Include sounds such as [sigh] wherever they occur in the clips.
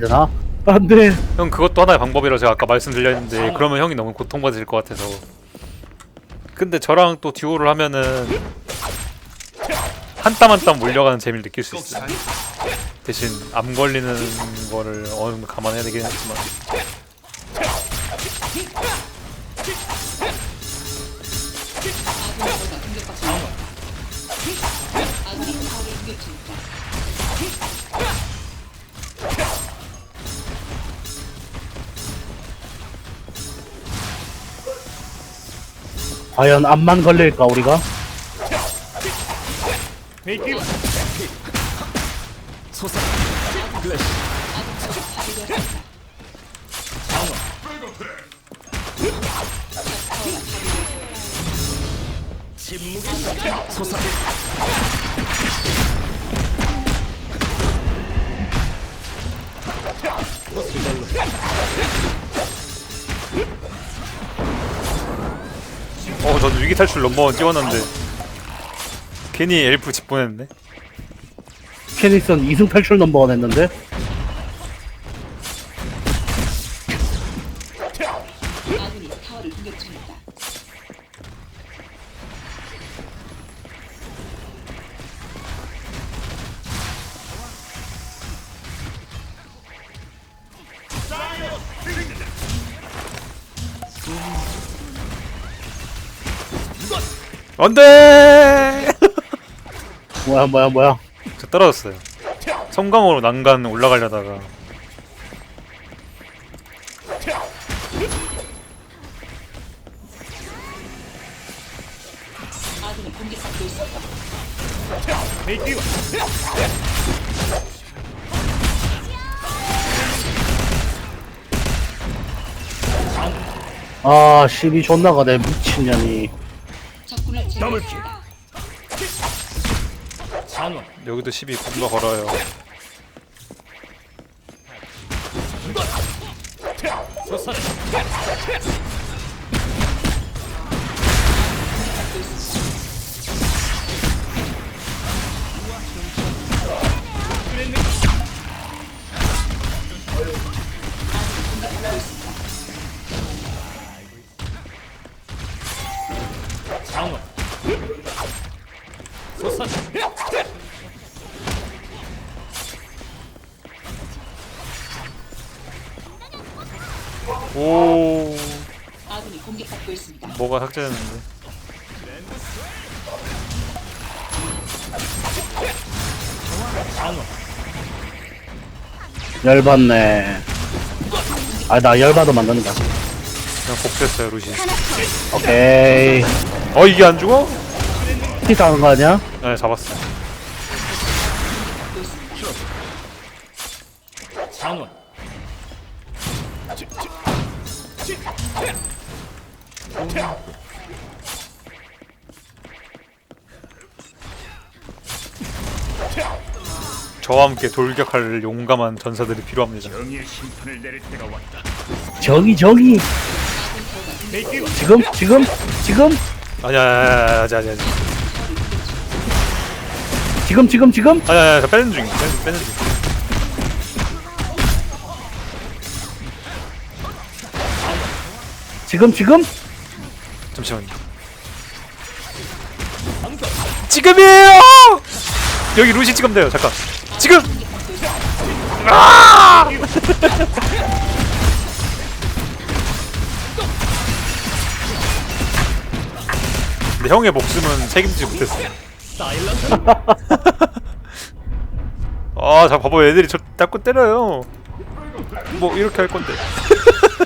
되나? 안 돼. 형 그것도 하나의 방법이라고 제가 아까 말씀드렸는데 그러면 형이 너무 고통받을 것 같아서. 근데 저랑 또 듀오를 하면은 한 땀 한 땀 몰려가는 재미를 느낄 수 있어요. 대신 암 걸리는 거를 어느 정도 감안해야 되긴 했지만 과연 암만 걸릴까 우리가? 어 저는 위기 탈출 넘버원 찍었는데 괜히 엘프 집 보냈네. 캐니슨 이승 탈출 넘버원 했는데 안돼 [laughs] 뭐야 뭐야 뭐야? 저 떨어졌어요. 성강으로 난간 올라가려다가. 아12 존나 가네 미친년이 제거했습니다. 여기도 12 겁나 걸어요 뭐가 삭제됐는데? 열받네. 아 나 열받아 만든다. 그냥 복수했어요 루시. 오케이. 어 이게 안 죽어? 피 당한 거 아니야? 네 잡았어요 저와 함께 돌격할 용감한 전사들이 필요합니다. 저기 저기. 지금 지금 지금. 아니야 아니야 아니야 아니야 지금 지금 지금. 아니야 아니야 저 빼는 중이야 빼는, 빼는 중. 지금 지금 잠시만요. 지금이에요! 여기 루시 찍으면 돼요. 잠깐. 지금! 아! 근데 형의 목숨은 책임지지 못했어 [laughs] 아, 자 봐봐. 애들이 저 자꾸 때려요. 뭐 이렇게 할 건데. [laughs]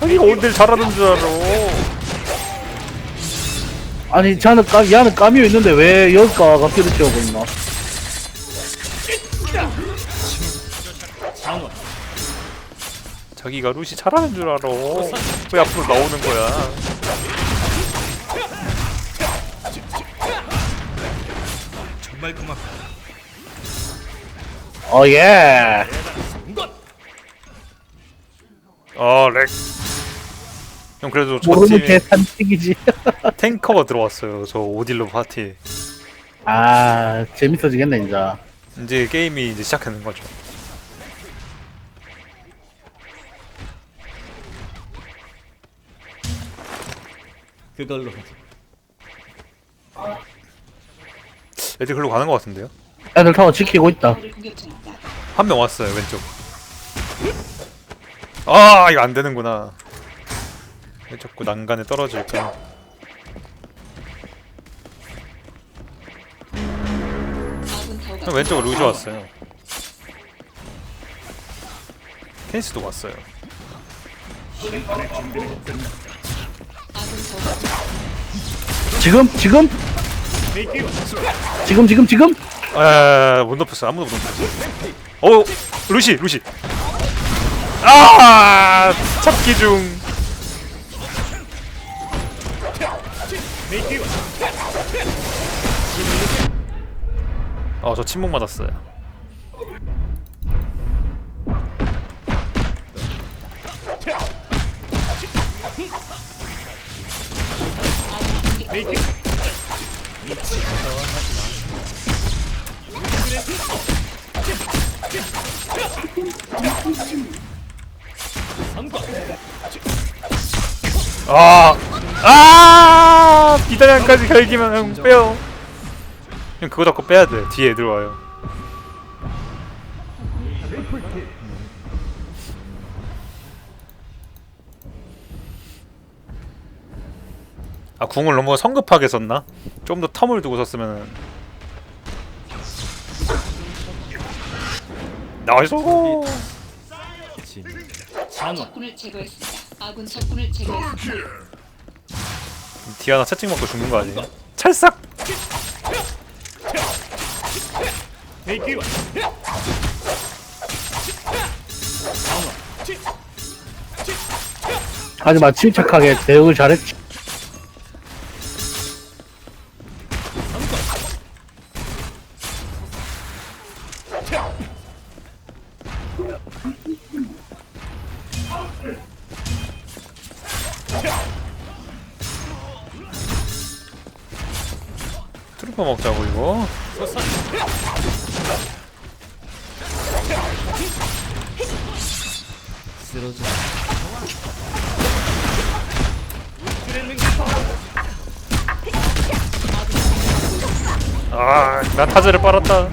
자기가 온들 잘하는 줄 알아. 아니 자는 까 야는 까미오 있는데 왜 여기가 피를 채우고 있나 자기가 루시 잘하는 줄 알아. 왜 앞으로 나오는 거야? 정말 고맙다. 어예 아 렉. 형 그래도 저 모르는 팀에 개 산책이지 [laughs] 탱커가 들어왔어요. 저 오딜로 파티. 아 재밌어지겠네 이제 이제 게임이 이제 시작하는 거죠. 그걸로 하지. 애들 글로 가는 것 같은데요? 애들 타워 지키고 있다. 한 명 왔어요 왼쪽. 아 이거 안 되는구나. 왜 자꾸 난간에 떨어질까? 왼쪽으로 루시 왔어요. 케이스도 왔어요. 지금 지금 지금 지금 지금 아, 못 높였어. 아무도 못 높였어. 어, 루시, 루시. 아, 잡기 중. 어, 저 침묵 맞았어요. 아, 아, 비단양까지 갈기면 형 빼요. 형 그거 잡고 빼야 돼. 뒤에 애들 와요. 아 궁을 너무 성급하게 썼나? 좀 더 텀을 두고 썼으면 나이스 진. 찬원. 적군을 제거했습니다. 아군 적군을 제거했습니다. 디아나 채찍 먹고 죽는 거 아니에요? 찰싹 하지만 침착하게 대응을 잘했지 트루퍼 먹자고 이거 쓰러져. 아나 타즈를 빨았다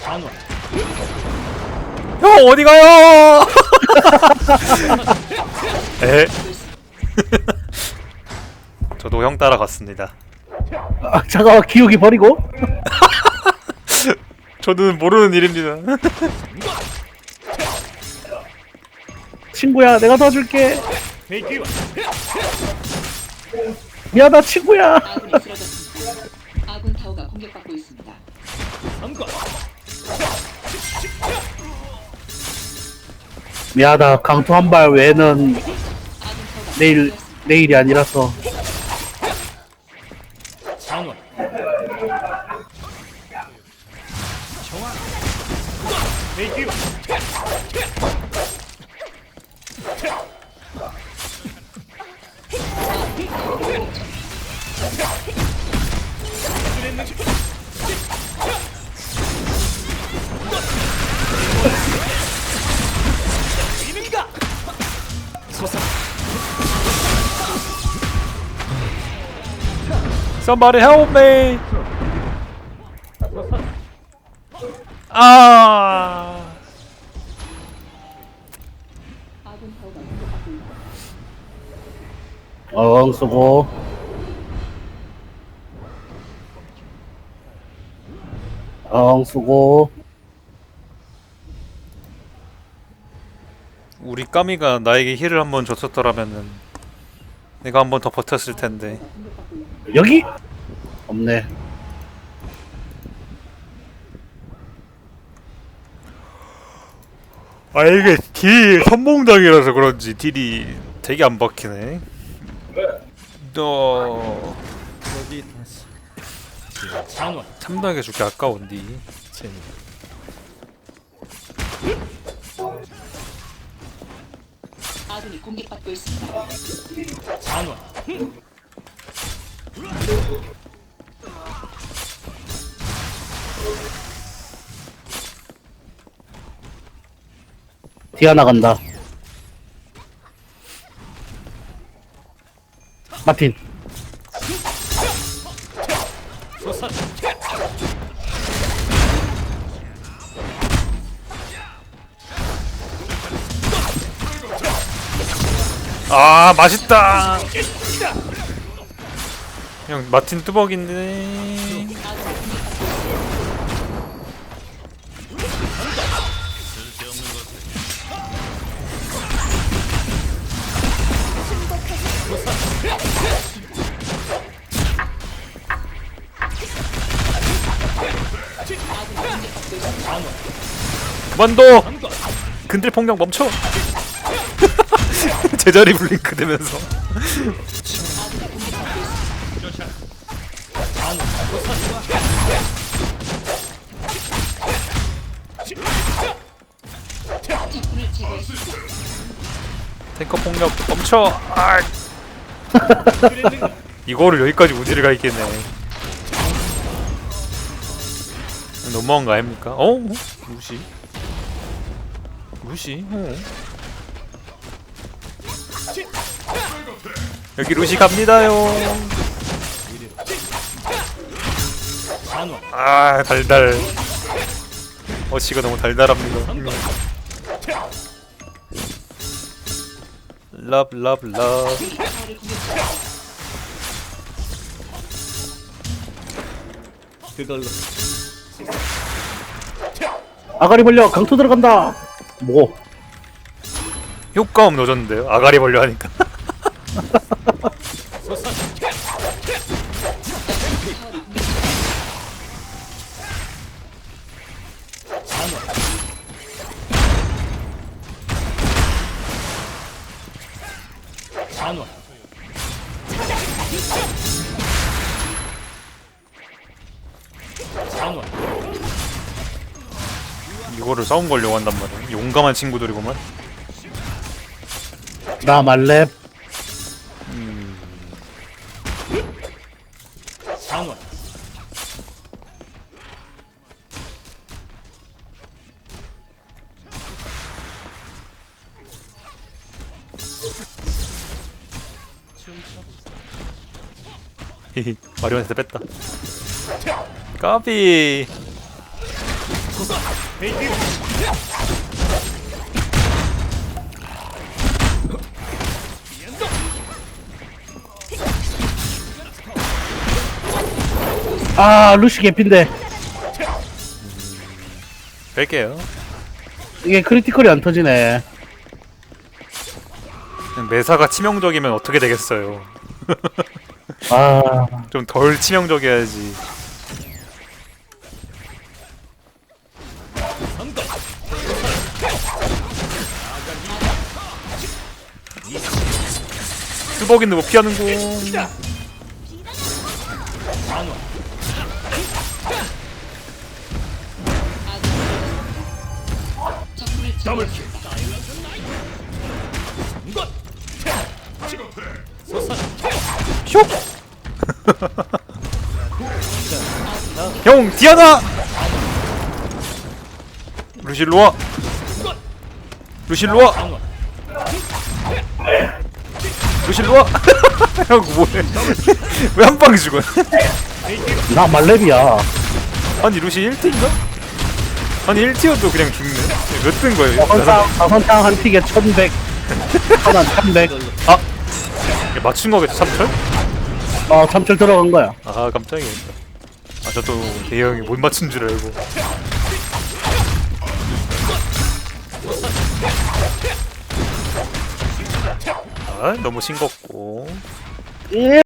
찬원. 형 어디 가요? [laughs] 에? [laughs] 저도 형 따라갔습니다. 아 잠깐만 기억이 버리고? [laughs] 저는 모르는 일입니다 친구야 내가 도와줄게 미안하다 친구야 아군이 쓰러졌습니다. 아군 타워가 공격받고 있습니다. 삼과. 미안하다 강투 한발 외에는 아군 타워가 내일 공격받고 내일이 아니라서 Somebody help me. 아. 엉 쓰고. 엉 쓰고. 우리 까미가 나에게 힐을 한번 줬었더라면은 내가 한번 더 버텼을 텐데 여기? 없네. 아 이게 딜 선봉당이라서 그런지 딜이 되게 안 박히네 너 여기 다시 단원 참나게 줄게 아까운디 재미 아군이 공격받고 있습니다. 단원 디아나 간다. 마틴. 아 맛있다 형 마틴 뚜벅인데. 그만둬! 근들 폭력 멈춰! [laughs] 제자리 블링크 되면서 폭력 멈춰 아 이거를 여기까지 우지를 가 있겠네 너무한 거 아닙니까? 어? 루시 루시? 어. 여기 루시 갑니다요 아 달달 어시가 너무 달달합니다 러브 러브 러브 그걸로 아가리 벌려 강투 들어간다. 뭐? 효과음 넣어줬는데요 아가리 벌려 하니까 [laughs] 단원. 단원. 이거를 싸움 걸려고 한단 말이야. 용감한 친구들이구만. 나 말렙. [laughs] 마리오한테 뺐다. 까비. 아 루시 개핀데. 뺄게요. 이게 크리티컬이 안 터지네. 매사가 치명적이면 어떻게 되겠어요 [laughs] 아 좀 덜 치명적이어야지 뚜벅 있는 거 피하는 제거했습니다. 소산 슉! [laughs] 형 디아나! 루실로와 단원 루실로와 형 뭐해 [laughs] 왜 한 방에 죽어 [laughs] 나 말렙이야. 아니 루시 1티인가? 아니 1티어도 그냥 죽네 몇 뜬 거예요? 다선탕 다선탕 한 틱에 천백. 하나 천백. 아! 이게 맞춘 거겠지 참철? 아, 3초 들어간 거야. 아 깜짝이야. 아 저도 대형이 못 맞춘 줄 알고. 아 너무 싱겁고. 예!